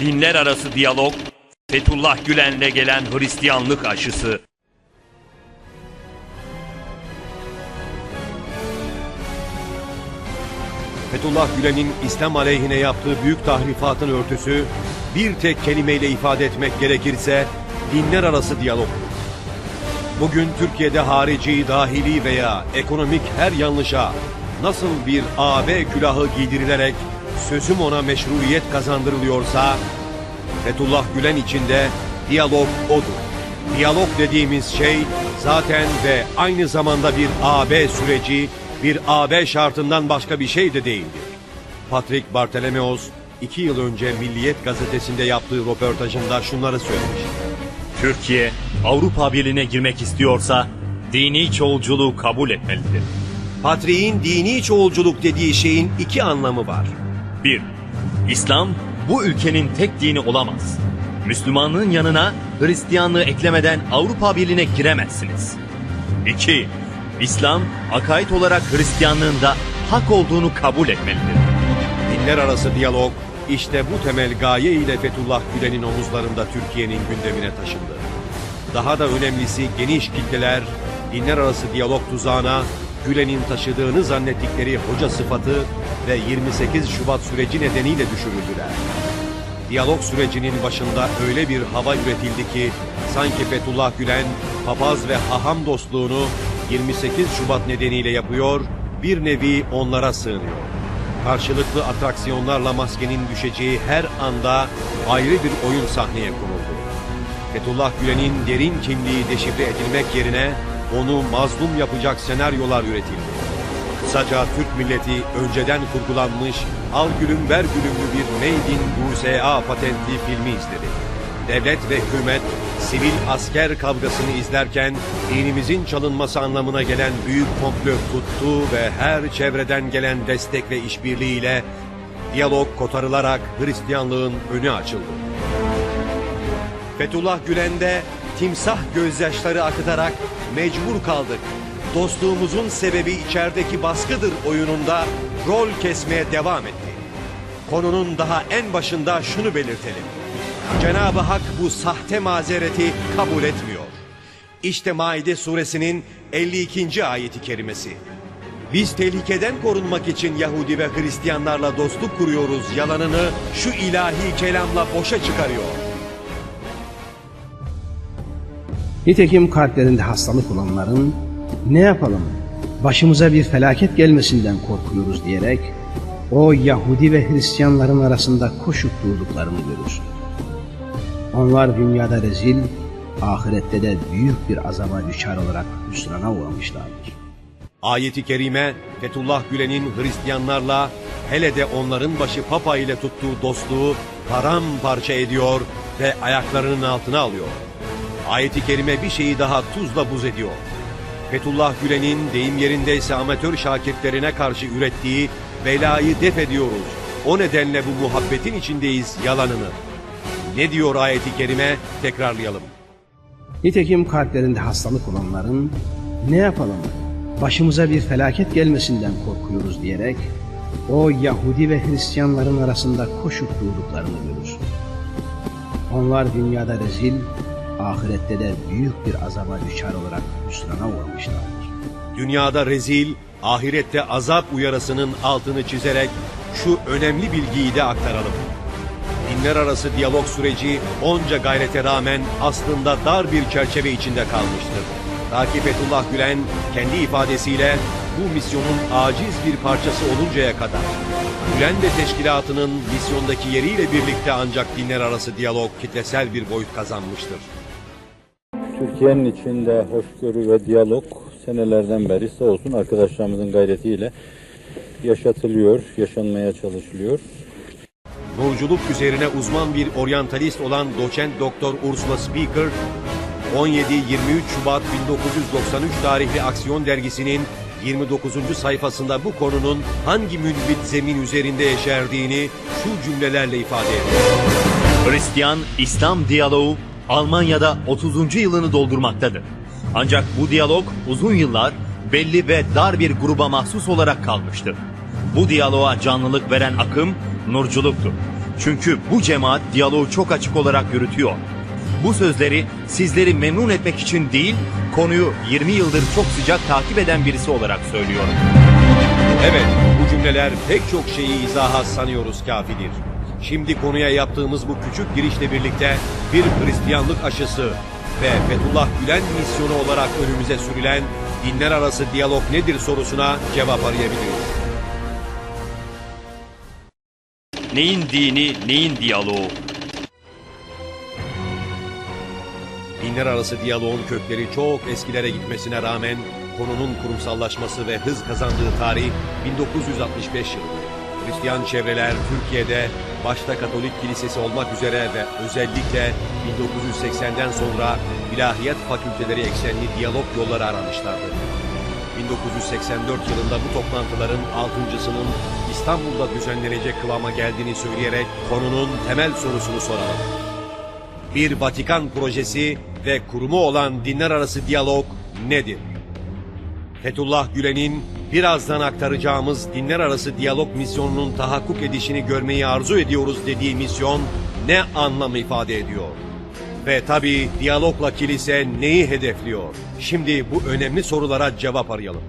Dinler arası diyalog, Fethullah Gülen'le gelen Hristiyanlık aşısı. Fethullah Gülen'in İslam aleyhine yaptığı büyük tahrifatın örtüsü bir tek kelimeyle ifade etmek gerekirse dinler arası diyalog. Bugün Türkiye'de harici, dahili veya ekonomik her yanlışa nasıl bir AB külahı giydirilerek sözüm ona meşruiyet kazandırılıyorsa Fethullah Gülen içinde diyalog odur. Diyalog dediğimiz şey zaten ve aynı zamanda bir AB süreci, bir AB şartından başka bir şey de değildir. Patrick Bartolomeos iki yıl önce Milliyet gazetesinde yaptığı röportajında şunları söylemiş. Türkiye, Avrupa Birliği'ne girmek istiyorsa dini çoğulculuğu kabul etmelidir. Patrick'in dini çoğulculuk dediği şeyin iki anlamı var. 1. İslam bu ülkenin tek dini olamaz. Müslümanlığın yanına Hristiyanlığı eklemeden Avrupa Birliği'ne giremezsiniz. 2. İslam akaid olarak Hristiyanlığın da hak olduğunu kabul etmelidir. Dinler arası diyalog işte bu temel gaye ile Fethullah Gülen'in omuzlarında Türkiye'nin gündemine taşındı. Daha da önemlisi geniş kitleler dinler arası diyalog tuzağına Gülen'in taşıdığını zannettikleri hoca sıfatı ve 28 Şubat süreci nedeniyle düşürüldüler. Diyalog sürecinin başında öyle bir hava üretildi ki sanki Fethullah Gülen papaz ve haham dostluğunu 28 Şubat nedeniyle yapıyor, bir nevi onlara sığınıyor. Karşılıklı atraksiyonlarla maskenin düşeceği her anda ayrı bir oyun sahneye kuruldu. Fethullah Gülen'in derin kimliği deşifre edilmek yerine onu mazlum yapacak senaryolar üretildi. Kısaca Türk milleti önceden kurgulanmış al gülüm ver gülümlü bir Made in USA patentli filmi izledi. Devlet ve hükümet sivil asker kavgasını izlerken dinimizin çalınması anlamına gelen büyük komplo tuttu ve her çevreden gelen destek ve işbirliğiyle diyalog kotarılarak Hristiyanlığın önü açıldı. Fethullah Gülen'de timsah gözyaşları akıtarak mecbur kaldık. Dostluğumuzun sebebi içerideki baskıdır oyununda rol kesmeye devam etti. Konunun daha en başında şunu belirtelim. Cenab-ı Hak bu sahte mazereti kabul etmiyor. İşte Maide suresinin 52. ayeti kerimesi. Biz tehlikeden korunmak için Yahudi ve Hristiyanlarla dostluk kuruyoruz yalanını şu ilahi kelamla boşa çıkarıyor. Nitekim kalplerinde hastalık olanların ne yapalım başımıza bir felaket gelmesinden korkuyoruz diyerek o Yahudi ve Hristiyanların arasında koşup durduklarını görürsün. Onlar dünyada rezil, ahirette de büyük bir azaba düşer olarak hüsrana uğramışlardır. Ayeti kerime Fethullah Gülen'in Hristiyanlarla hele de onların başı Papa ile tuttuğu dostluğu paramparça ediyor ve ayaklarının altına alıyor. Ayeti kerime bir şeyi daha tuzla buz ediyor. Fethullah Gülen'in deyim yerindeyse amatör şakirtlerine karşı ürettiği belayı def ediyoruz. O nedenle bu muhabbetin içindeyiz yalanını. Ne diyor ayeti kerime tekrarlayalım. Nitekim kalplerinde hastalık olanların ne yapalım başımıza bir felaket gelmesinden korkuyoruz diyerek o Yahudi ve Hristiyanların arasında koşup durduklarını görürsün. Onlar dünyada rezil, ahirette de büyük bir azaba düşer olarak hüsrana uğramışlardır. Dünyada rezil, ahirette azap uyarısının altını çizerek şu önemli bilgiyi de aktaralım. Dinler arası diyalog süreci onca gayrete rağmen aslında dar bir çerçeve içinde kalmıştır. Rakip Fethullah Gülen kendi ifadesiyle bu misyonun aciz bir parçası oluncaya kadar Gülen ve teşkilatının misyondaki yeriyle birlikte ancak dinler arası diyalog kitlesel bir boyut kazanmıştır. Türkiye'nin içinde hoşgörü ve diyalog senelerden beri sağ olsun arkadaşlarımızın gayretiyle yaşatılıyor, yaşanmaya çalışılıyor. Nurculuk üzerine uzman bir oryantalist olan doçent doktor Ursula Speaker, 17-23 Şubat 1993 tarihli Aksiyon dergisinin 29. sayfasında bu konunun hangi münbit zemin üzerinde yeşerdiğini şu cümlelerle ifade ediyor. Hristiyan-İslam diyaloğu Almanya'da 30. yılını doldurmaktadır. Ancak bu diyalog uzun yıllar belli ve dar bir gruba mahsus olarak kalmıştır. Bu diyaloğa canlılık veren akım nurculuktur. Çünkü bu cemaat diyaloğu çok açık olarak yürütüyor. Bu sözleri sizleri memnun etmek için değil, konuyu 20 yıldır çok sıcak takip eden birisi olarak söylüyorum. Evet, bu cümleler pek çok şeyi izaha sanıyoruz kafidir. Şimdi konuya yaptığımız bu küçük girişle birlikte bir Hristiyanlık aşısı ve Fethullah Gülen misyonu olarak önümüze sürülen dinler arası diyalog nedir sorusuna cevap arayabiliriz. Neyin dini, neyin diyaloğu? Dinler arası diyaloğun kökleri çok eskilere gitmesine rağmen konunun kurumsallaşması ve hız kazandığı tarih 1965 yılıdır. Hristiyan çevreler Türkiye'de başta Katolik Kilisesi olmak üzere ve özellikle 1980'den sonra ilahiyat fakülteleri eksenli diyalog yolları aramışlardı. 1984 yılında bu toplantıların altıncısının İstanbul'da düzenlenecek kıvama geldiğini söyleyerek konunun temel sorusunu soralım. Bir Vatikan projesi ve kurumu olan dinler arası diyalog nedir? Fethullah Gülen'in birazdan aktaracağımız dinler arası diyalog misyonunun tahakkuk edişini görmeyi arzu ediyoruz dediği misyon ne anlam ifade ediyor? Ve tabii diyalogla kilise neyi hedefliyor? Şimdi bu önemli sorulara cevap arayalım.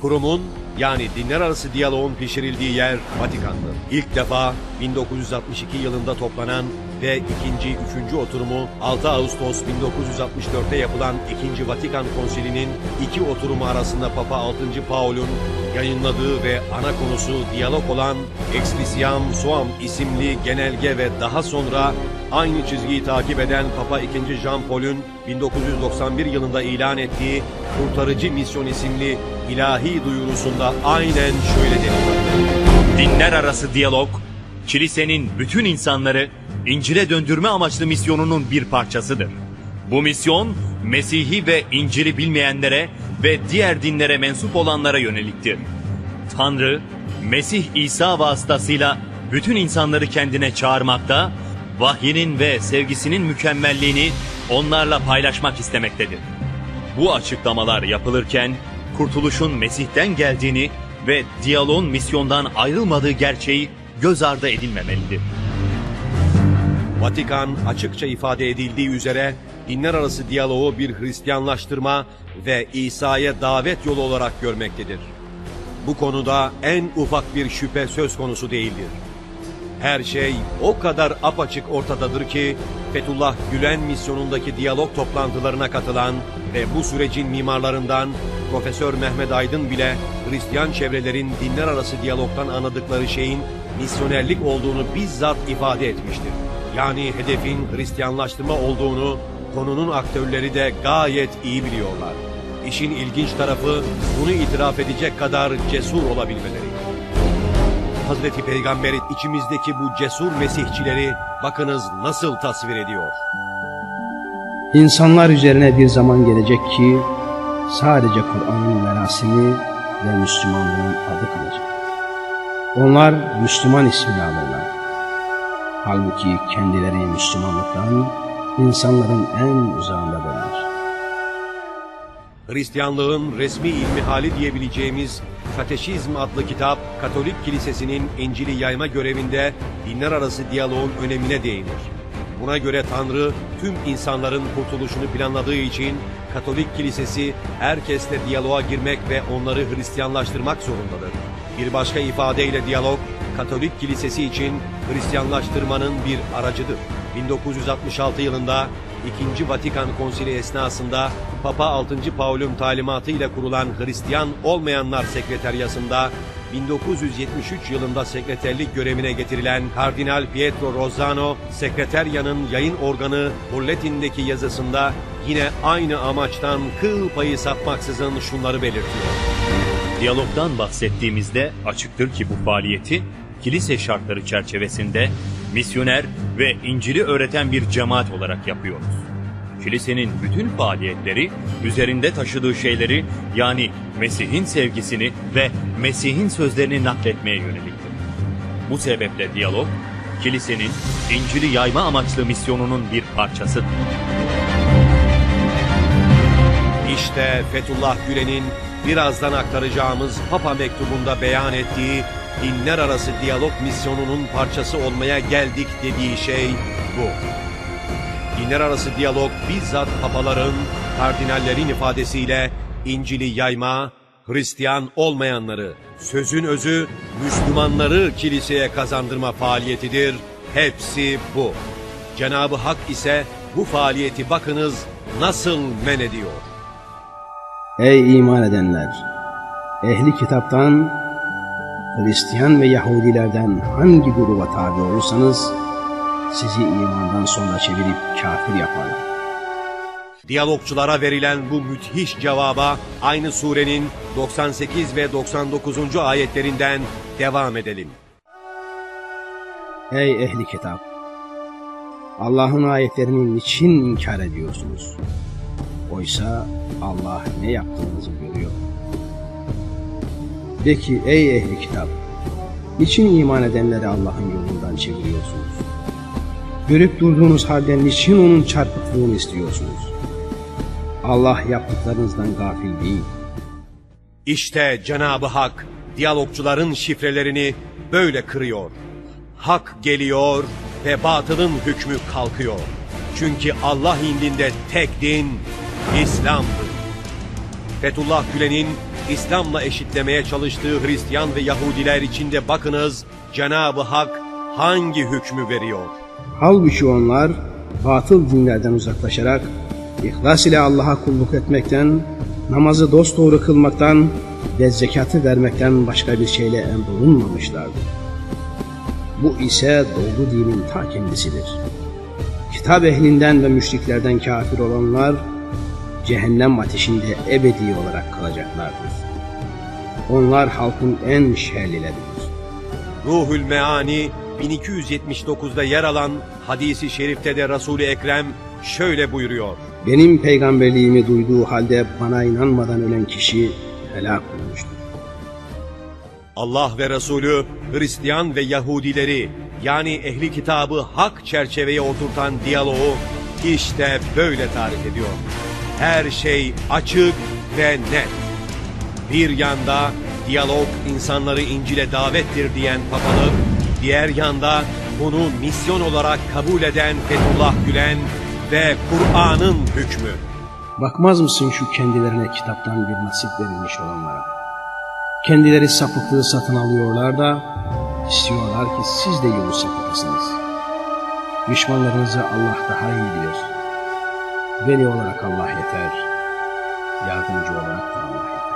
Kurumun yani dinler arası diyaloğun pişirildiği yer Vatikan'dır. İlk defa 1962 yılında toplanan ve ikinci, üçüncü oturumu 6 Ağustos 1964'te yapılan 2. Vatikan Konsili'nin iki oturumu arasında Papa 6. Paul'un yayınladığı ve ana konusu diyalog olan Expliciam Suam isimli genelge ve daha sonra aynı çizgiyi takip eden Papa 2. Jean Paul'un 1991 yılında ilan ettiği Kurtarıcı Misyon isimli ilahi duyurusunda aynen şöyle deniliyor. Dinler arası diyalog, kilisenin bütün insanları İncil'e döndürme amaçlı misyonunun bir parçasıdır. Bu misyon, Mesih'i ve İncil'i bilmeyenlere ve diğer dinlere mensup olanlara yöneliktir. Tanrı, Mesih İsa vasıtasıyla bütün insanları kendine çağırmakta, vahyinin ve sevgisinin mükemmelliğini onlarla paylaşmak istemektedir. Bu açıklamalar yapılırken kurtuluşun Mesih'ten geldiğini ve diyaloğun misyondan ayrılmadığı gerçeği göz ardı edilmemelidir. Vatikan açıkça ifade edildiği üzere dinler arası diyaloğu bir Hristiyanlaştırma ve İsa'ya davet yolu olarak görmektedir. Bu konuda en ufak bir şüphe söz konusu değildir. Her şey o kadar apaçık ortadadır ki Fethullah Gülen misyonundaki diyalog toplantılarına katılan ve bu sürecin mimarlarından Profesör Mehmet Aydın bile Hristiyan çevrelerin dinler arası diyalogtan anladıkları şeyin misyonerlik olduğunu bizzat ifade etmiştir. Yani hedefin Hristiyanlaştırma olduğunu konunun aktörleri de gayet iyi biliyorlar. İşin ilginç tarafı bunu itiraf edecek kadar cesur olabilmeleri. Hazreti Peygamber içimizdeki bu cesur mesihçileri bakınız nasıl tasvir ediyor. İnsanlar üzerine bir zaman gelecek ki sadece Kur'an'ın merasimi ve Müslümanlığın adı kalacak. Onlar Müslüman ismini alırlar. Halbuki kendileri Müslümanlıktan insanların en uzağındadırlar. Hristiyanlığın resmi ilmi hali diyebileceğimiz Kateşizm adlı kitap, Katolik Kilisesi'nin İncil'i yayma görevinde dinler arası diyaloğun önemine değinir. Buna göre Tanrı tüm insanların kurtuluşunu planladığı için Katolik Kilisesi herkesle diyaloğa girmek ve onları Hristiyanlaştırmak zorundadır. Bir başka ifadeyle diyalog, Katolik Kilisesi için Hristiyanlaştırmanın bir aracıdır. 1966 yılında 2. Vatikan Konsili esnasında Papa 6. Paul'un talimatıyla kurulan Hristiyan olmayanlar sekreteryasında 1973 yılında sekreterlik görevine getirilen Kardinal Pietro Rozzano, sekreteryanın yayın organı Bulletin'deki yazısında yine aynı amaçtan kıl payı sapmaksızın şunları belirtiyor. Diyalogdan bahsettiğimizde açıktır ki bu faaliyeti kilise şartları çerçevesinde misyoner ve İncil'i öğreten bir cemaat olarak yapıyoruz. Kilisenin bütün faaliyetleri üzerinde taşıdığı şeyleri yani Mesih'in sevgisini ve Mesih'in sözlerini nakletmeye yöneliktir. Bu sebeple diyalog, kilisenin İncil'i yayma amaçlı misyonunun bir parçasıdır. İşte Fethullah Gülen'in birazdan aktaracağımız Papa mektubunda beyan ettiği dinler arası diyalog misyonunun parçası olmaya geldik dediği şey bu. Dinler arası diyalog bizzat papaların, kardinallerin ifadesiyle İncil'i yayma, Hristiyan olmayanları, sözün özü Müslümanları kiliseye kazandırma faaliyetidir. Hepsi bu. Cenabı Hak ise bu faaliyeti bakınız nasıl men ediyor. Ey iman edenler! Ehli kitaptan, Hristiyan ve Yahudilerden hangi gruba tabi olursanız, sizi imandan sonra çevirip kafir yaparlar. Diyalogçulara verilen bu müthiş cevaba aynı surenin 98 ve 99. ayetlerinden devam edelim. Ey ehli kitap! Allah'ın ayetlerini niçin inkar ediyorsunuz? Oysa Allah ne yaptığınızı görüyor. De ki ey ehli kitap! Niçin iman edenleri Allah'ın yolundan çeviriyorsunuz? Görüp durduğunuz halde niçin onun çarpıklığını istiyorsunuz? Allah yaptıklarınızdan gafil değil. İşte Cenabı Hak diyalogçuların şifrelerini böyle kırıyor. Hak geliyor ve batılın hükmü kalkıyor. Çünkü Allah indinde tek din İslam'dır. Fethullah Gülen'in İslam'la eşitlemeye çalıştığı Hristiyan ve Yahudiler içinde bakınız Cenabı Hak hangi hükmü veriyor? Halbuki onlar batıl dinlerden uzaklaşarak ihlas ile Allah'a kulluk etmekten, namazı dosdoğru kılmaktan ve zekatı vermekten başka bir şeyle emrolunmamışlardı. Bu ise doğru dinin ta kendisidir. Kitap ehlinden ve müşriklerden kafir olanlar cehennem ateşinde ebedi olarak kalacaklardır. Onlar halkın en şerlileridir. Ruhül Meani 1279'da yer alan hadisi şerifte de Resul-i Ekrem şöyle buyuruyor. Benim peygamberliğimi duyduğu halde bana inanmadan ölen kişi helak olmuştur. Allah ve Resulü Hristiyan ve Yahudileri yani ehli kitabı hak çerçeveye oturtan diyaloğu işte böyle tarif ediyor. Her şey açık ve net. Bir yanda diyalog insanları İncil'e davettir diyen papalık, diğer yanda bunu misyon olarak kabul eden Fethullah Gülen ve Kur'an'ın hükmü. Bakmaz mısın şu kendilerine kitaptan bir nasip verilmiş olanlara? Kendileri sapıklığı satın alıyorlar da istiyorlar ki siz de yolu sapıtasınız. Düşmanlarınızı Allah daha iyi bilir. Veli olarak Allah yeter, yardımcı olarak da Allah yeter.